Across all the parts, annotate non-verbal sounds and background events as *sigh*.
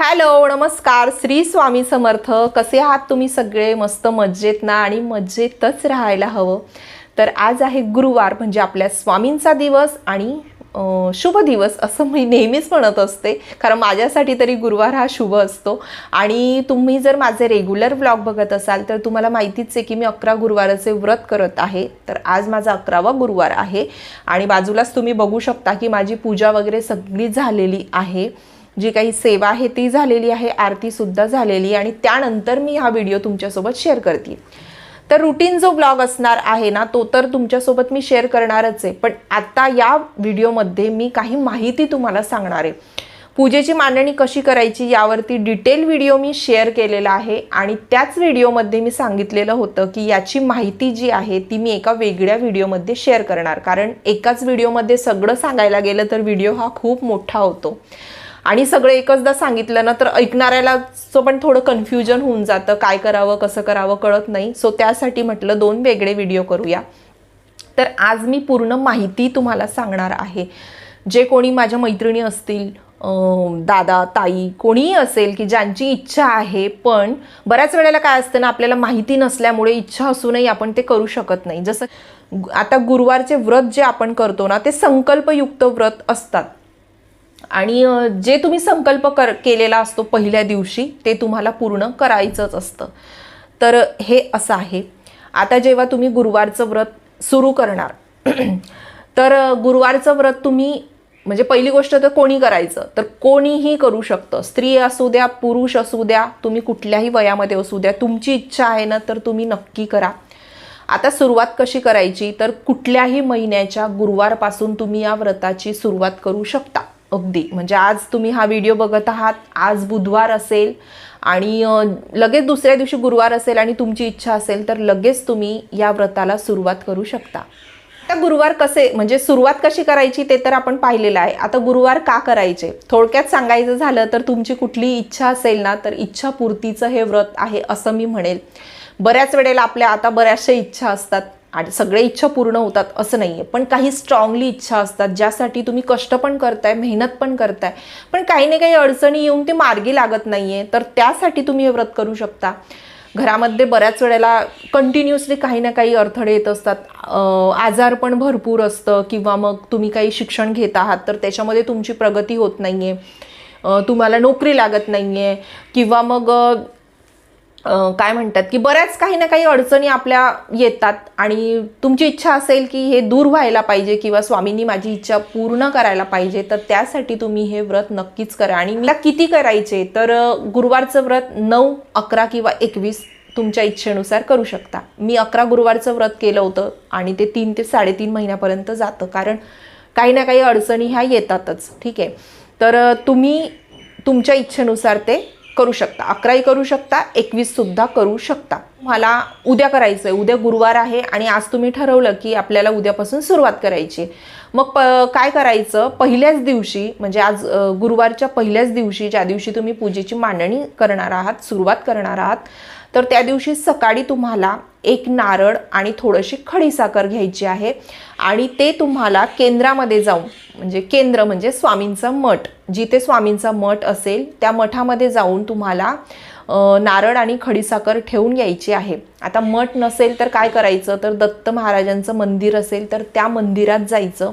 Hello नमस्कार. श्री स्वामी समर्थ. कसे आहात तुम्ही सगळे? मस्त मज्जेत ना? आणि मज्जेतच राहायला हवं. तर आज आहे गुरुवार म्हणजे आपल्या स्वामींचा दिवस आणि शुभ दिवस असं मी नेहमीच म्हणत असते. कारण माझ्यासाठी तरी गुरुवार हा शुभ असतो. आणि तुम्ही जर माझे रेग्युलर व्लॉग बघत असाल तर तुम्हाला माहितीच आहे की मी अकरा गुरुवाराचे व्रत करत आहे. तर आज माझा अकरावा गुरुवार आहे. आणि बाजूलाच तुम्ही बघू शकता की माझी पूजा वगैरे सगळी झालेली आहे. जी काही सेवा आहे ती झालेली आहे आरतीसुद्धा झालेली आणि त्यानंतर मी हा व्हिडिओ तुमच्यासोबत शेअर करते. तर रुटीन जो ब्लॉग असणार आहे ना तो तर तुमच्यासोबत मी शेअर करणारच आहे. पण आता या व्हिडिओमध्ये मी काही माहिती तुम्हाला सांगणार आहे. पूजेची मांडणी कशी करायची यावरती डिटेल व्हिडिओ मी शेअर केलेला आहे आणि त्याच व्हिडिओमध्ये मी सांगितलेलं होतं की याची माहिती जी आहे ती मी एका वेगळ्या व्हिडिओमध्ये शेअर करणार. कारण एकाच व्हिडिओमध्ये सगळं सांगायला गेलं तर व्हिडिओ हा खूप मोठा होतो. आणि सगळं एकचदा सांगितलं ना तर ऐकणाऱ्याला पण थोडं कन्फ्युजन होऊन जातं काय करावं कसं करावं कळत नाही. सो त्यासाठी म्हटलं दोन वेगळे व्हिडिओ करूया. तर आज मी पूर्ण माहिती तुम्हाला सांगणार आहे. जे कोणी माझ्या मैत्रिणी असतील दादा ताई कोणीही असेल की ज्यांची इच्छा आहे पण बऱ्याच वेळेला काय असतं ना आपल्याला माहिती नसल्यामुळे इच्छा असूनही आपण ते करू शकत नाही. जसं आता गुरुवारचे व्रत जे आपण करतो ना ते संकल्पयुक्त व्रत असतात. आणि जे तुम्ही संकल्प कर केलेला असतो पहिल्या दिवशी ते तुम्हाला पूर्ण करायचंच असतं. तर हे असं आहे. आता जेव्हा तुम्ही गुरुवारचं व्रत सुरू करणार *clears throat* तर गुरुवारचं व्रत तुम्ही म्हणजे पहिली गोष्ट तर कोणी करायचं तर कोणीही करू शकतं. स्त्री असू द्या पुरुष असू द्या तुम्ही कुठल्याही वयामध्ये असू द्या तुमची इच्छा आहे ना तर तुम्ही नक्की करा. आता सुरुवात कशी करायची तर कुठल्याही महिन्याच्या गुरुवारपासून तुम्ही या व्रताची सुरुवात करू शकता. अगदी. म्हणजे आज तुम्ही हा व्हिडिओ बघत आहात आज बुधवार असेल आणि लगेच दुसऱ्या दिवशी गुरुवार असेल आणि तुमची इच्छा असेल तर लगेच तुम्ही या व्रताला सुरुवात करू शकता. आता गुरुवार कसे म्हणजे सुरुवात कशी करायची ते तर आपण पाहिलेलं आहे. आता गुरुवार का करायचे? थोडक्यात सांगायचं झालं तर तुमची कुठली इच्छा असेल ना तर इच्छापूर्तीचं हे व्रत आहे असं मी म्हणेल. बऱ्याच वेळेला आपल्या आता बऱ्याचशा इच्छा असतात. आणि सगळे इच्छा पूर्ण होतात असं नाही आहे पण काही स्ट्रॉंगली इच्छा असतात ज्यासाठी तुम्ही कष्ट पण करताय मेहनत पण करताय. पण काही ना काही अडचणी येऊन ते मार्गी लागत नाही आहे तर त्यासाठी तुम्ही हे व्रत करू शकता. घरामध्ये बऱ्याच वेळेला कंटिन्युअसली काही ना काही अडथळे येत असतात. आजार पण भरपूर असतं किंवा मग तुम्ही काही शिक्षण घेत आहात तर त्याच्यामध्ये तुमची प्रगती होत नाही आहे तुम्हाला नोकरी लागत नाही आहे किंवा मग काय म्हणतात की बऱ्याच काही ना काही अडचणी आपल्या येतात आणि तुमची इच्छा असेल की हे दूर व्हायला पाहिजे किंवा स्वामींनी माझी इच्छा पूर्ण करायला पाहिजे तर त्यासाठी तुम्ही हे व्रत नक्कीच करा. आणि मला किती करायचे तर गुरुवारचं व्रत नऊ अकरा किंवा एकवीस तुमच्या इच्छेनुसार करू शकता. मी अकरा गुरुवारचं व्रत केलं होतं आणि ते तीन ते साडेतीन महिन्यापर्यंत जातं कारण काही ना काही अडचणी ह्या येतातच. ठीक आहे? तर तुम्ही तुमच्या इच्छेनुसार ते करू शकता. अकराही करू शकता एकवीससुद्धा करू शकता. मला उद्या करायचं आहे उद्या गुरुवार आहे आणि आज तुम्ही ठरवलं की आपल्याला उद्यापासून सुरुवात करायची. मग प काय करायचं? पहिल्याच दिवशी म्हणजे आज गुरुवारच्या पहिल्याच दिवशी ज्या दिवशी तुम्ही पूजेची मांडणी करणार आहात सुरुवात करणार आहात तर त्या दिवशी सकाळी तुम्हाला एक नारळ आणि थोडीशी खडीसाखर घ्यायची आहे आणि ते तुम्हाला केंद्रामध्ये जाऊन म्हणजे केंद्र म्हणजे स्वामींचं मठ जिथे स्वामींचा मठ असेल त्या मठामध्ये जाऊन तुम्हाला नारळ आणि खडीसाखर ठेवून यायची आहे. आता मठ नसेल तर काय करायचं? तर दत्त महाराजांचं मंदिर असेल तर त्या मंदिरात जायचं.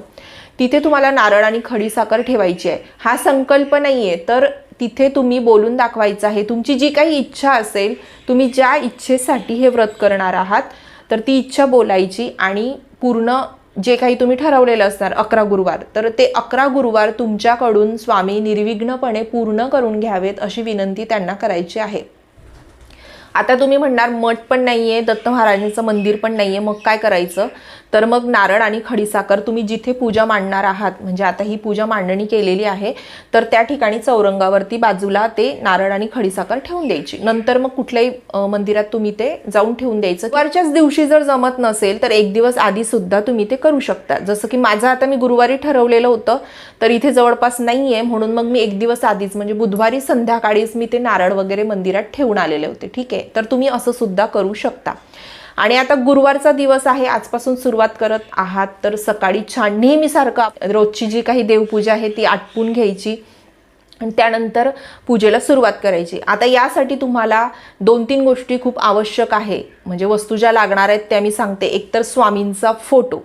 तिथे तुम्हाला नारळ आणि खडीसाखर ठेवायची आहे. हा संकल्प नाही आहे तर तिथे तुम्ही बोलून दाखवायचं आहे. तुमची जी काही इच्छा असेल तुम्ही ज्या इच्छेसाठी हे व्रत करणार आहात तर ती इच्छा बोलायची आणि पूर्ण जे काही तुम्ही ठरवलेलं असणार अकरा गुरुवार. तर ते अकरा गुरुवार तुमच्याकडून स्वामी निर्विघ्नपणे पूर्ण करून घ्यावेत अशी विनंती त्यांना करायची आहे. आता तुम्ही म्हणणार मठ पण नाही आहे दत्त महाराजांचं मंदिर पण नाही आहे मग काय करायचं? तर मग नारळ आणि खडीसाखर तुम्ही जिथे पूजा मांडणार आहात म्हणजे आता ही पूजा मांडणी केलेली आहे तर त्या ठिकाणी चौरंगावरती बाजूला ते नारळ आणि खडीसाखर ठेवून द्यायची. नंतर मग कुठल्याही मंदिरात तुम्ही ते जाऊन ठेवून द्यायचं. वरच्याच दिवशी जर जमत नसेल तर एक दिवस आधी सुद्धा तुम्ही ते करू शकता. जसं की माझं आता मी गुरुवारी ठरवलेलं होतं तर इथे जवळपास नाही आहे म्हणून मग मी एक दिवस आधीच म्हणजे बुधवारी संध्याकाळीच मी ते नारळ वगैरे मंदिरात ठेवून आलेले होते. ठीक आहे? तर तुम्ही असं सुद्धा करू शकता. आणि आता गुरुवारचा दिवस आहे आजपासून सुरुवात करत आहात. तर सकाळी छान नेहमीसारखं रोजची जी काही देवपूजा आहे ती आटपून घ्यायची आणि त्यानंतर पूजेला सुरुवात करायची. आता यासाठी तुम्हाला दोन तीन गोष्टी खूप आवश्यक आहे. म्हणजे वस्तू ज्या लागणार आहेत त्या मी सांगते. एकतर स्वामींचा फोटो.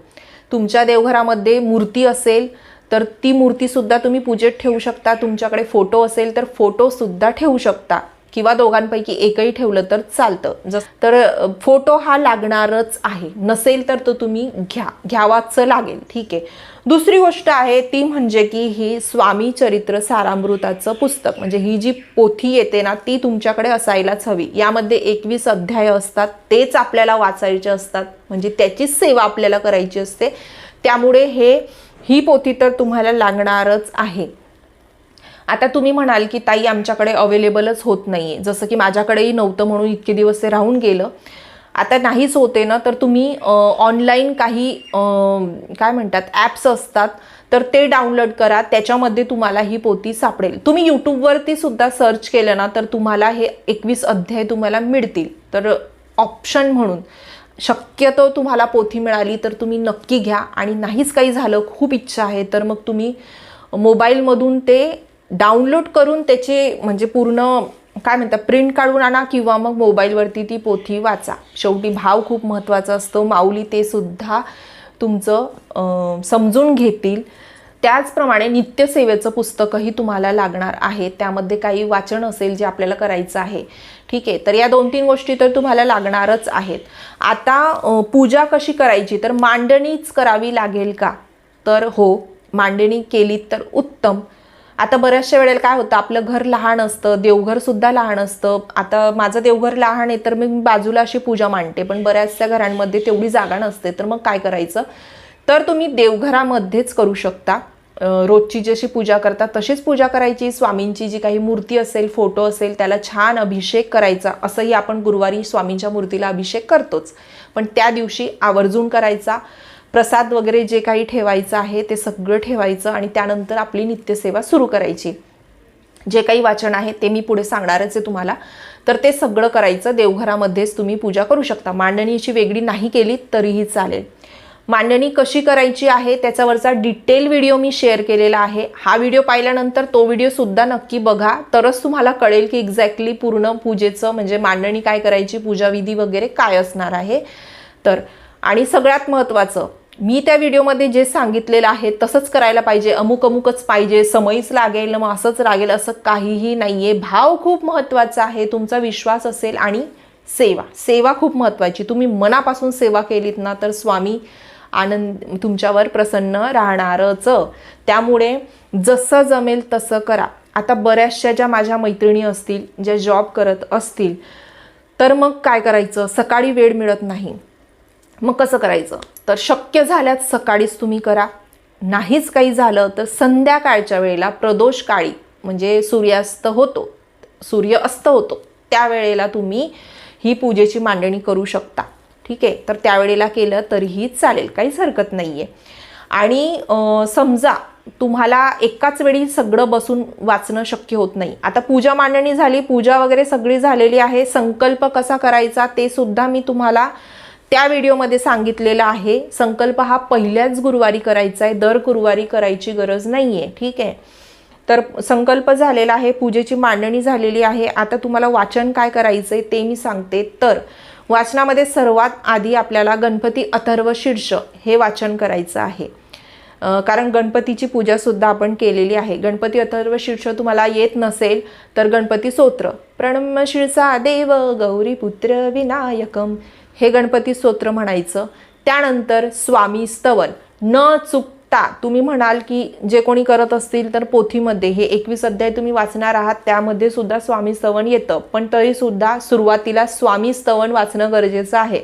तुमच्या देवघरामध्ये मूर्ती असेल तर ती मूर्तीसुद्धा तुम्ही पूजेत ठेवू शकता. तुमच्याकडे फोटो असेल तर फोटोसुद्धा ठेवू शकता. किंवा दोघांपैकी एकही ठेवलं तर चालतं. जस तर फोटो हा लागणारच आहे. नसेल तर तो तुम्ही घ्या. घ्यावाच लागेल. ठीक आहे. दुसरी गोष्ट आहे ती म्हणजे की ही स्वामी चरित्र सारामृताचं पुस्तक. म्हणजे ही जी पोथी येते ना ती तुमच्याकडे असायलाच हवी. यामध्ये एकवीस अध्याय असतात. तेच आपल्याला वाचायचे असतात. म्हणजे त्याचीच सेवा आपल्याला करायची असते. त्यामुळे हे ही पोथी तर तुम्हाला लागणारच आहे. आता तुम्ही म्हणाल की ताई आमच्याकडे अवेलेबलच होत नाही आहे जसं की माझ्याकडेही नव्हतं म्हणून इतके दिवस ते राहून गेलं. आता नाहीच होते ना तर तुम्ही ऑनलाईन काही काय म्हणतात ॲप्स असतात तर ते डाउनलोड करा. त्याच्यामध्ये तुम्हाला ही पोथी सापडेल. तुम्ही यूट्यूबवरती सुद्धा सर्च केलं ना तर तुम्हाला हे एकवीस अध्याय तुम्हाला मिळतील. तर ऑप्शन म्हणून. शक्यतो तुम्हाला पोथी मिळाली तर तुम्ही नक्की घ्या. आणि नाहीच काही झालं खूप इच्छा आहे तर मग तुम्ही मोबाईलमधून ते डाउनलोड करून त्याचे म्हणजे पूर्ण काय म्हणतात प्रिंट काढून आणा किंवा मग मोबाईलवरती ती पोथी वाचा. शेवटी भाव खूप महत्त्वाचा असतो. माऊली ते सुद्धा तुमचं समजून घेतील. त्याचप्रमाणे नित्यसेवेचं पुस्तकही तुम्हाला लागणार आहे. त्यामध्ये काही वाचन असेल जे आपल्याला करायचं आहे. ठीक आहे? तर या दोन तीन गोष्टी तर तुम्हाला लागणारच आहेत. आता पूजा कशी करायची? तर मांडणीच करावी लागेल का? तर हो मांडणी केली तर उत्तम. आता बऱ्याचशा वेळेला काय होतं आपलं घर लहान असतं देवघरसुद्धा लहान असतं. आता माझं देवघर लहान आहे तर मी बाजूला अशी पूजा मांडते. पण बऱ्याचशा घरांमध्ये तेवढी जागा नसते तर मग काय करायचं? तर तुम्ही देवघरामध्येच करू शकता. रोजची जशी पूजा करता तशीच पूजा करायची. स्वामींची जी काही मूर्ती असेल फोटो असेल त्याला छान अभिषेक करायचा. असंही आपण गुरुवारी स्वामींच्या मूर्तीला अभिषेक करतोच. पण त्या दिवशी आवर्जून करायचा. प्रसाद वगैरे जे काही ठेवायचं आहे ते सगळं ठेवायचं आणि त्यानंतर आपली नित्यसेवा सुरू करायची. जे काही वाचन आहे ते मी पुढे सांगणारच आहे तुम्हाला. तर ते सगळं करायचं. देवघरामध्येच तुम्ही पूजा करू शकता. मांडणीची वेगळी नाही केली तरीही चालेल. मांडणी कशी करायची आहे त्याच्यावरचा डिटेल व्हिडिओ मी शेअर केलेला आहे. हा व्हिडिओ पाहिल्यानंतर तो व्हिडिओसुद्धा नक्की बघा. तरच तुम्हाला कळेल की एक्झॅक्टली पूर्ण पूजेचं म्हणजे मांडणी काय करायची पूजाविधी वगैरे काय असणार आहे. तर आणि सगळ्यात महत्त्वाचं मी त्या व्हिडिओमध्ये जे सांगितलेलं आहे तसंच करायला पाहिजे. अमुक अमुकच पाहिजे. समयच लागेल मग असंच लागेल असं काहीही नाही आहे भाव खूप महत्त्वाचा आहे. तुमचा विश्वास असेल आणि सेवा. सेवा खूप महत्त्वाची. तुम्ही मनापासून सेवा केलीत ना तर स्वामी आनंद तुमच्यावर प्रसन्न राहणारच. त्यामुळे जसं जमेल तसं करा. आता बऱ्याचशा ज्या माझ्या मैत्रिणी असतील ज्या जॉब करत असतील तर मग काय करायचं? सकाळी वेळ मिळत नाही. मग कसं करायचं? तर शक्य झाल्यास सकाळीच तुम्ही करा. नाहीच काही झालं तर संध्याकाळच्या वेळेला प्रदोष काळी म्हणजे सूर्यास्त होतो सूर्य अस्त होतो त्यावेळेला तुम्ही ही पूजेची मांडणी करू शकता. ठीक आहे? तर त्यावेळेला केलं तरीही चालेल काहीच हरकत नाही आहे आणि समजा तुम्हाला एकाच वेळी सगळं बसून वाचणं शक्य होत नाही. आता पूजा मांडणी झाली पूजा वगैरे सगळी झालेली आहे संकल्प कसा करायचा ते सुद्धा मी तुम्हाला त्या व्हिडिओमध्ये सांगितलेलं आहे संकल्प हा पहिल्याच गुरुवारी करायचा आहे दर गुरुवारी करायची गरज नाही आहे ठीक आहे? तर संकल्प झालेला आहे पूजेची मांडणी झालेली आहे. आता तुम्हाला वाचन काय करायचं आहे ते मी सांगते. तर वाचनामध्ये सर्वात आधी आपल्याला गणपती अथर्व शीर्ष हे वाचन करायचं आहे. कारण गणपतीची पूजासुद्धा आपण केलेली आहे. गणपती अथर्व शीर्ष तुम्हाला येत नसेल तर गणपती स्तोत्र प्रणम शीर्षा देव गौरीपुत्र विनायकम. हे गणपती स्तोत्र म्हणायचं. त्यानंतर स्वामी स्तवन. न चुकता तुम्ही म्हणाल की जे कोणी करत असतील तर पोथीमध्ये हे एकवीस अध्याय तुम्ही वाचणार आहात त्यामध्ये सुद्धा स्वामी स्तवन येतं. पण तरी सुद्धा सुरुवातीला स्वामी स्तवन वाचणं गरजेचं आहे.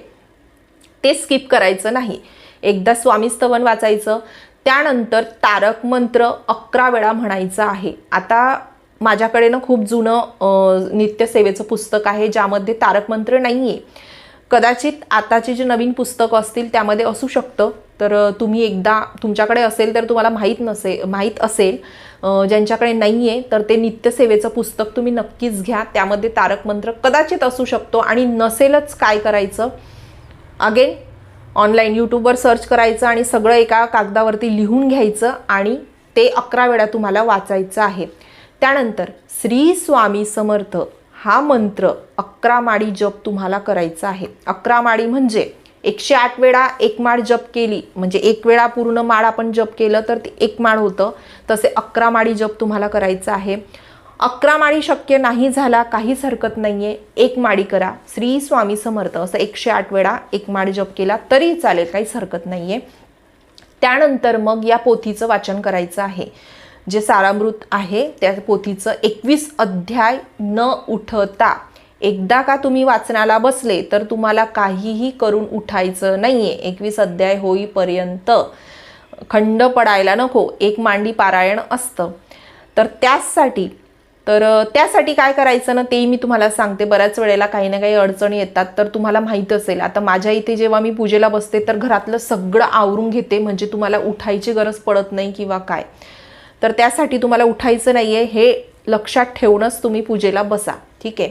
ते स्किप करायचं नाही. एकदा स्वामी स्तवन वाचायचं. त्यानंतर तारक मंत्र अकरा वेळा म्हणायचं आहे. आता माझ्याकडे ना खूप जुनं नित्यसेवेचं पुस्तक आहे ज्यामध्ये तारक मंत्र नाही आहे कदाचित आताची जी नवीन पुस्तकं असतील त्यामध्ये असू शकतं. तर तुम्ही एकदा तुमच्याकडे असेल तर तुम्हाला माहीत नसे माहीत असेल. ज्यांच्याकडे नाही आहे तर ते नित्यसेवेचं पुस्तक तुम्ही नक्कीच घ्या. त्यामध्ये तारक मंत्र कदाचित असू शकतो आणि नसेलच काय करायचं. अगेन ऑनलाईन यूट्यूबवर सर्च करायचं आणि सगळं एका कागदावरती लिहून घ्यायचं आणि ते अकरा वेळा तुम्हाला वाचायचं आहे. त्यानंतर श्री स्वामी समर्थ. हा मंत्र अकरा माळी जप तुम्हाला करायचा आहे. अकरा माळी म्हणजे एकशे आठ वेळा एक माळ जप केली म्हणजे एक वेळा पूर्ण माळ आपण जप केलं तर ते एक माळ होतं. तसे अकरा माळी जप तुम्हाला करायचं आहे. अकरा माळी शक्य नाही झाला काहीच हरकत नाही आहे एक माळी करा. श्री स्वामी समर्थ असं एकशे आठ वेळा एक माळ जप केला तरी चालेल काहीच हरकत नाही आहे त्यानंतर मग या पोथीचं वाचन करायचं आहे. जे सारामृत आहे त्या पोथीचं एकवीस अध्याय न उठता एकदा का तुम्ही वाचनाला बसले तर तुम्हाला काहीही करून उठायचं नाही आहे एकवीस अध्याय होईपर्यंत खंड पडायला नको एक मांडी पारायण असतं. तर त्याचसाठी तर त्यासाठी काय करायचं ना तेही मी तुम्हाला सांगते. बऱ्याच वेळेला काही ना काही अडचणी येतात तर तुम्हाला माहीत असेल. आता माझ्या इथे जेव्हा मी पूजेला बसते तर घरातलं सगळं आवरून घेते म्हणजे तुम्हाला उठायची गरज पडत नाही किंवा काय. तर त्यासाठी तुम्हाला उठायचं नाही आहे हे लक्षात ठेवूनच तुम्ही पूजेला बसा. ठीक आहे?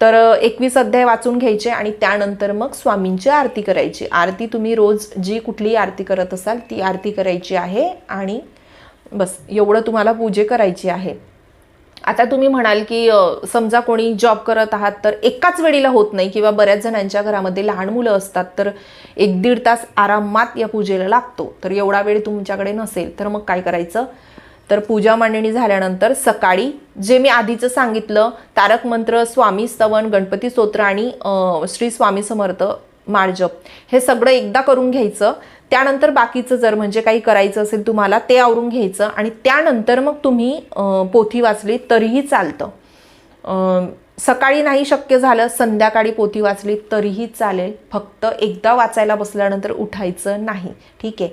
तर एकवीस अध्याय वाचून घ्यायचे आणि त्यानंतर मग स्वामींची आरती करायची. आरती तुम्ही रोज जी कुठलीही आरती करत असाल ती आरती करायची आहे आणि बस एवढं तुम्हाला पूजे करायची आहे. आता तुम्ही म्हणाल की समजा कोणी जॉब करत आहात तर एकाच वेळीला होत नाही किंवा बऱ्याच जणांच्या घरामध्ये लहान मुलं असतात तर एक दीड तास आरामात या पूजेला लागतो. तर एवढा वेळ तुमच्याकडे नसेल तर मग काय करायचं? तर पूजा मांडणी झाल्यानंतर सकाळी जे मी आधीचं सांगितलं तारक मंत्र स्वामी स्तवन गणपती स्तोत्र आणि श्री स्वामी समर्थ माळजप हे सगळं एकदा करून घ्यायचं. त्यानंतर बाकीचं जर म्हणजे काही करायचं असेल तुम्हाला ते आवरून घ्यायचं आणि त्यानंतर मग तुम्ही पोथी वाचली तरीही चालतं. सकाळी नाही शक्य झालं संध्याकाळी पोथी वाचली तरीही चालेल. फक्त एकदा वाचायला बसल्यानंतर उठायचं नाही. ठीक आहे?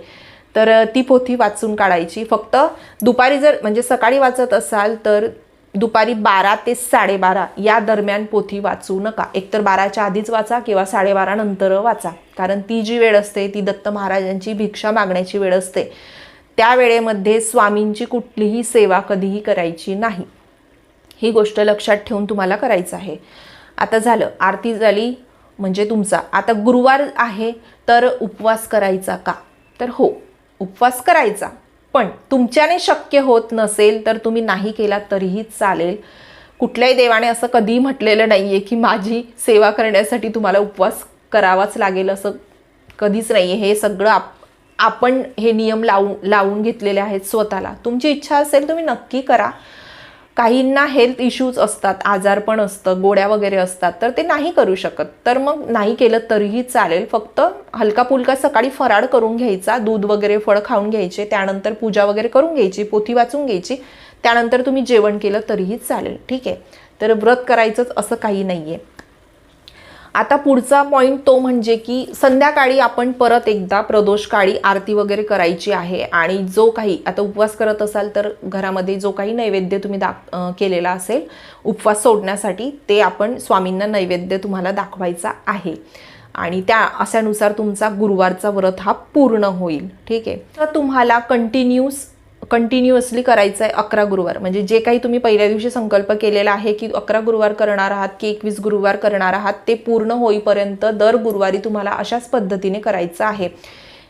तर ती पोथी वाचून काढायची. फक्त दुपारी जर म्हणजे सकाळी वाचत असाल तर दुपारी बारा ते साडेबारा या दरम्यान पोथी वाचू नका. एकतर बाराच्या आधीच वाचा किंवा साडेबारा नंतर वाचा. कारण ती जी वेळ असते ती दत्त महाराजांची भिक्षा मागण्याची वेळ असते. त्या वेळेमध्ये स्वामींची कुठलीही सेवा कधीही करायची नाही. ही गोष्ट लक्षात ठेवून तुम्हाला करायचं आहे. आता झालं. आरती झाली म्हणजे तुमचा. आता गुरुवार आहे तर उपवास करायचा का? तर हो. उपवास करायचा. पण तुमच्याने शक्य होत नसेल तर तुम्ही नाही केला तरीही चालेल. कुठल्याही देवाने असं कधीही म्हटलेलं नाही आहे की माझी सेवा करण्यासाठी तुम्हाला उपवास करावाच लागेल असं कधीच नाही आहे हे सगळं आप आपण हे नियम लावून लावून घेतलेले आहेत स्वतःला. तुमची इच्छा असेल तुम्ही नक्की करा. काहींना हेल्थ इश्यूज असतात आजारपण असतं गोड्या वगैरे असतात तर ते नाही करू शकत. तर मग नाही केलं तरीही चालेल. फक्त हलका फुलका सकाळी फराळ करून घ्यायचा दूध वगैरे फळ खाऊन घ्यायचे त्यानंतर पूजा वगैरे करून घ्यायची पोथी वाचून घ्यायची त्यानंतर तुम्ही जेवण केलं तरीही चालेल. ठीक आहे? तर व्रत करायचंच असं काही नाही आहे आता पुढचा पॉईंट तो म्हणजे की संध्याकाळी आपण परत एकदा प्रदोषकाळी आरती वगैरे करायची आहे आणि जो काही आता उपवास करत असाल तर घरामध्ये जो काही नैवेद्य तुम्ही दाख केलेला असेल उपवास सोडण्यासाठी ते आपण स्वामींना नैवेद्य तुम्हाला दाखवायचा आहे. आणि त्या अशानुसार तुमचा गुरुवारचा व्रत हा पूर्ण होईल. ठीक आहे? तर तुम्हाला कंटिन्यूस कंटिन्युअसली करायचं आहे अकरा गुरुवार. म्हणजे जे काही तुम्ही पहिल्या दिवशी संकल्प केलेला आहे की अकरा गुरुवार करणार आहात की एकवीस गुरुवार करणार आहात ते पूर्ण होईपर्यंत दर गुरुवारी तुम्हाला अशाच पद्धतीने करायचं आहे.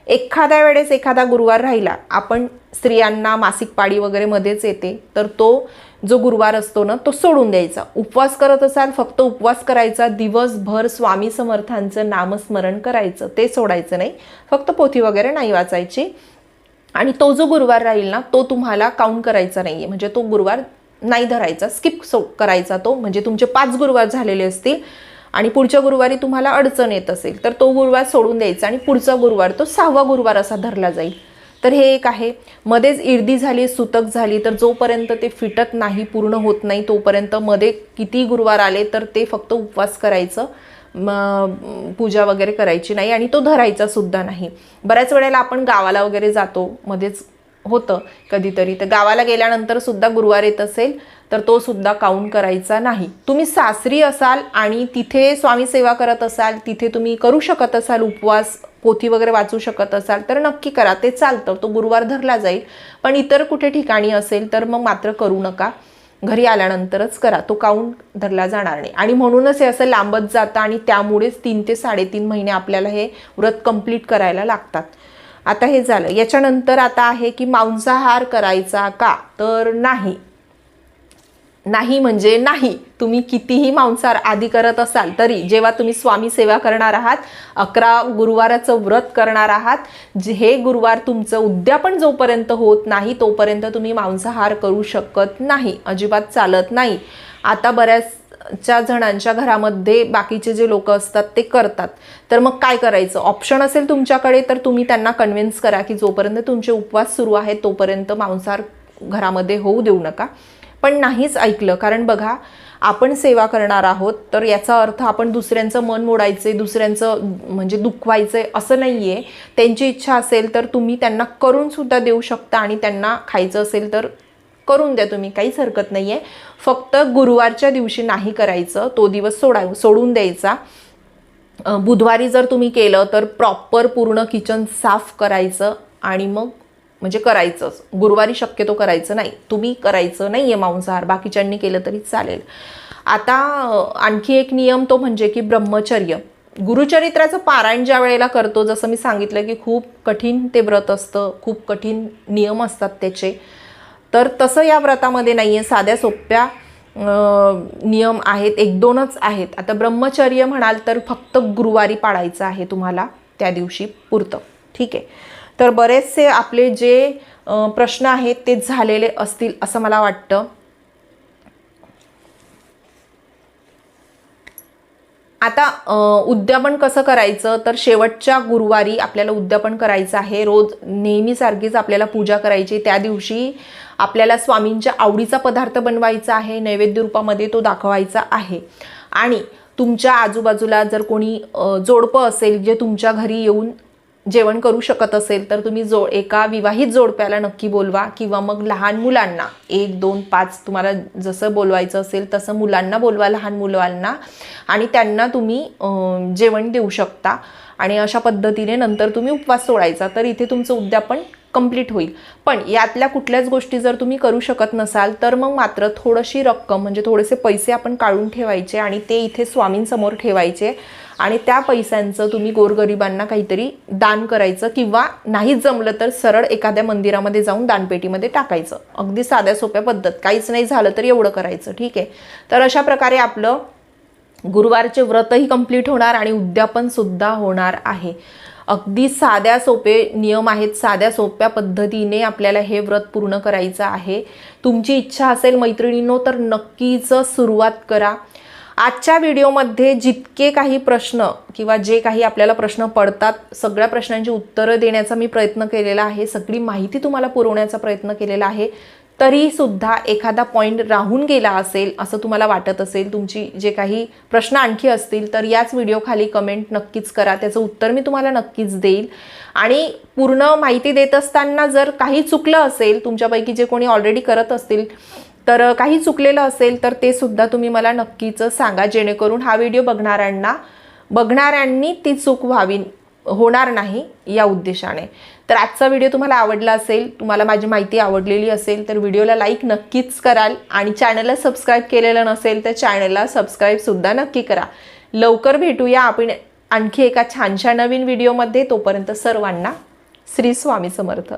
एखाद्या वेळेस एखादा गुरुवार राहिला आपण स्त्रियांना मासिक पाळी वगैरे मध्येच येते तर तो जो गुरुवार असतो ना तो सोडून द्यायचा. उपवास करत असाल फक्त उपवास करायचा दिवसभर स्वामी समर्थांचं नामस्मरण करायचं ते सोडायचं नाही. फक्त पोथी वगैरे नाही वाचायची. आणि तो जो गुरुवार राहील ना तो तुम्हाला काउंट करायचा नाही आहे म्हणजे तो गुरुवार नाही धरायचा स्किप सो करायचा तो. म्हणजे तुमचे पाच गुरुवार झालेले असतील आणि पुढच्या गुरुवारी तुम्हाला अडचण येत असेल तर तो गुरुवार सोडून द्यायचा आणि पुढचा गुरुवार तो सहावा गुरुवार असा धरला जाईल. तर हे एक आहे. मध्येच इर्दी झाली सुतक झाली तर जोपर्यंत ते फिटत नाही पूर्ण होत नाही तोपर्यंत मध्ये किती गुरुवार आले तर ते फक्त उपवास करायचं. पूजा वगैरे करायची नाही आणि तो धरायचा सुद्धा नाही. बऱ्याच वेळेला आपण गावाला वगैरे जातो मध्येच होतं कधीतरी. तर गावाला गेल्यानंतर सुद्धा गुरुवार येत असेल तर तो सुद्धा काउंट करायचा नाही. तुम्ही सासरी असाल आणि तिथे स्वामी सेवा करत असाल तिथे तुम्ही करू शकत असाल उपवास पोथी वगैरे वाचू शकत असाल तर नक्की करा. ते चालतं तो गुरुवार धरला जाईल. पण इतर कुठे ठिकाणी असेल तर मग मात्र करू नका. घरी आल्यानंतरच करा. तो काउंट धरला जाणार नाही. आणि म्हणूनच हे असं लांबत जातं आणि त्यामुळेच तीन ते साडेतीन महिने आपल्याला हे व्रत कंप्लीट करायला लागतात. आता हे झालं. याच्यानंतर आता आहे की मांसाहार करायचा का? तर नाही. नाही म्हणजे नाही. तुम्ही कितीही मांसाहार आधी करत असाल तरी जेव्हा तुम्ही स्वामी सेवा करणार आहात अकरा गुरुवाराचं व्रत करणार आहात जे हे गुरुवार तुमचं उद्यापन जोपर्यंत होत नाही तोपर्यंत तुम्ही मांसाहार करू शकत नाही अजिबात चालत नाही. आता बऱ्याचच्या जणांच्या घरामध्ये बाकीचे जे लोक असतात ते करतात. तर मग काय करायचं? ऑप्शन असेल तुमच्याकडे तर तुम्ही त्यांना कन्व्हिन्स करा की जोपर्यंत तुमचे उपवास सुरू आहेत तोपर्यंत मांसाहार घरामध्ये होऊ देऊ नका. पण नाहीच ऐकलं. कारण बघा आपण सेवा करणार आहोत तर याचा अर्थ आपण दुसऱ्यांचं मन मोडायचे दुसऱ्यांचं म्हणजे दुखवायचं असं नाही आहे त्यांची इच्छा असेल तर तुम्ही त्यांना करूनसुद्धा देऊ शकता आणि त्यांना खायचं असेल तर करून द्या तुम्ही काहीच हरकत नाही आहे फक्त गुरुवारच्या दिवशी नाही करायचं तो दिवस सोडा सोडून द्यायचा. बुधवारी जर तुम्ही केलं तर प्रॉपर पूर्ण किचन साफ करायचं आणि मग म्हणजे करायचंच. गुरुवारी शक्यतो करायचं नाही. तुम्ही करायचं नाही आहे मांसाहार. बाकीच्यांनी केलं तरी चालेल. आता आणखी एक नियम तो म्हणजे की ब्रह्मचर्य. गुरुचरित्राचं पारायण ज्या वेळेला करतो जसं मी सांगितलं की खूप कठीण ते व्रत असतं खूप कठीण नियम असतात त्याचे. तर तसं या व्रतामध्ये नाही आहे साध्या सोप्या नियम आहेत. एक दोनच आहेत. आता ब्रह्मचर्य म्हणाल तर फक्त गुरुवारी पाळायचं आहे तुम्हाला त्या दिवशी पुरतं. ठीक आहे? तर बरेचसे आपले जे प्रश्न आहेत ते झालेले असतील असं मला वाटतं. आता उद्यापन कसं करायचं? तर शेवटच्या गुरुवारी आपल्याला उद्यापन करायचं आहे. रोज नेहमीसारखीच आपल्याला पूजा करायची. त्या दिवशी आपल्याला स्वामींच्या आवडीचा पदार्थ बनवायचा आहे. नैवेद्य रूपामध्ये तो दाखवायचा आहे. आणि तुमच्या आजूबाजूला जर कोणी जोडपं असेल जे तुमच्या घरी येऊन जेवण करू शकत असेल तर तुम्ही जो एका विवाहित जोडप्याला नक्की बोलवा किंवा मग लहान मुलांना. एक दोन पाच तुम्हाला जसं बोलवायचं असेल तसं मुलांना बोलवा लहान मुलांना. आणि त्यांना तुम्ही जेवण देऊ शकता. आणि अशा पद्धतीने नंतर तुम्ही उपवास सोडायचा तर इथे तुमचं उद्यापन कंप्लीट होईल. पण यातल्या कुठल्याच गोष्टी जर तुम्ही करू शकत नसाल तर मग मात्र थोडीशी रक्कम म्हणजे थोडेसे पैसे आपण काढून ठेवायचे आणि ते इथे स्वामींसमोर ठेवायचे. आणि त्या पैशांचं तुम्ही गोरगरिबांना काहीतरी दान करायचं किंवा नाहीच जमलं तर सरळ एखाद्या मंदिरामध्ये जाऊन दानपेटीमध्ये टाकायचं. अगदी साध्या सोप्या पद्धत. काहीच नाही झालं तर एवढं करायचं. ठीक आहे? तर अशा प्रकारे आपलं गुरुवारचे व्रतही कंप्लीट होणार आणि उद्यापन सुद्धा होणार आहे. अगदी साध्या सोपे नियम आहेत. साध्या सोप्या पद्धतीने आपल्याला हे व्रत पूर्ण करायचं आहे. तुमची इच्छा असेल मैत्रिणींनो तर नक्कीच सुरुवात करा. आजच्या व्हिडिओमध्ये जितके काही प्रश्न किंवा जे काही आपल्याला प्रश्न पडतात सगळ्या प्रश्नांची उत्तरं देण्याचा मी प्रयत्न केलेला आहे सगळी माहिती तुम्हाला पुरवण्याचा प्रयत्न केलेला आहे तरी सुद्धा एखादा पॉईंट राहून गेला असेल असं तुम्हाला वाटत असेल तुमची जे काही प्रश्न आणखी असतील तर याच व्हिडिओ खाली कमेंट नक्कीच करा त्याचं उत्तर मी तुम्हाला नक्कीच देईल. आणि पूर्ण माहिती देत असताना जर काही चुकलं असेल तुमच्यापैकी जे कोणी ऑलरेडी करत असतील तर काही चुकलेलं असेल तर ते सुद्धा तुम्ही मला नक्कीच सांगा जेणेकरून हा व्हिडिओ बघणाऱ्यांना बघणाऱ्यांनी ती चूक व्हावी होणार नाही या उद्देशाने. तर आजचा व्हिडिओ तुम्हाला आवडला असेल तुम्हाला माझी माहिती आवडलेली असेल तर व्हिडिओला लाईक नक्कीच कराल आणि चॅनलला सबस्क्राईब केलेलं नसेल तर चॅनलला सबस्क्राईबसुद्धा नक्की करा. लवकर भेटूया आपण आणखी एका छानशा नवीन व्हिडिओमध्ये. तोपर्यंत सर्वांना श्री स्वामी समर्थ.